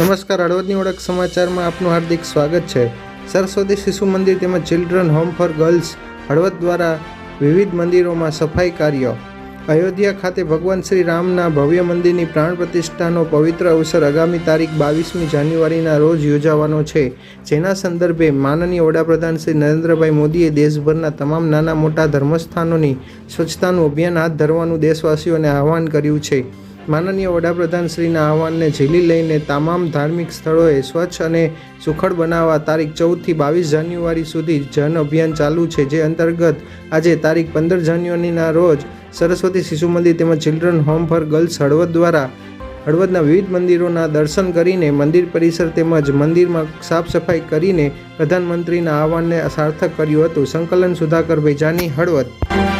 નમસ્કાર હળવદની ઓળખ સમાચારમાં આપનું હાર્દિક સ્વાગત છે. સરસ્વતી શિશુ મંદિર તેમજ children home for girls Halvad દ્વારા વિવિધ મંદિરોમાં સફાઈ કાર્ય. અયોધ્યા ખાતે ભગવાન શ્રી રામના ભવ્ય મંદિરની પ્રાણ પ્રતિષ્ઠાનો પવિત્ર અવસર આગામી તારીખ બાવીસમી જાન્યુઆરીના રોજ યોજાવાનો છે. જેના સંદર્ભે માનનીય વડાપ્રધાન શ્રી નરેન્દ્રભાઈ મોદીએ દેશભરના તમામ નાના મોટા ધર્મસ્થાનોની સ્વચ્છતાનું અભિયાન હાથ ધરવાનું દેશવાસીઓને આહવાન કર્યું છે. માનનીય વડાપ્રધાન શ્રીના આહવાનને ઝીલી લઈને તમામ ધાર્મિક સ્થળોએ સ્વચ્છ અને સુખડ બનાવવા તારીખ ચૌદથી બાવીસ જાન્યુઆરી સુધી જન અભિયાન ચાલુ છે, જે અંતર્ગત આજે તારીખ પંદર જાન્યુઆરીના રોજ સરસ્વતી શિશુ મંદિર તેમજ children home for girls Halvad દ્વારા હળવદના વિવિધ મંદિરોના દર્શન કરીને મંદિર પરિસર તેમજ મંદિરમાં સાફ સફાઈ કરીને પ્રધાનમંત્રીના આહવાનને સાર્થક કર્યું હતું. સંકલન સુધાકરભાઈ જાની, હળવદ.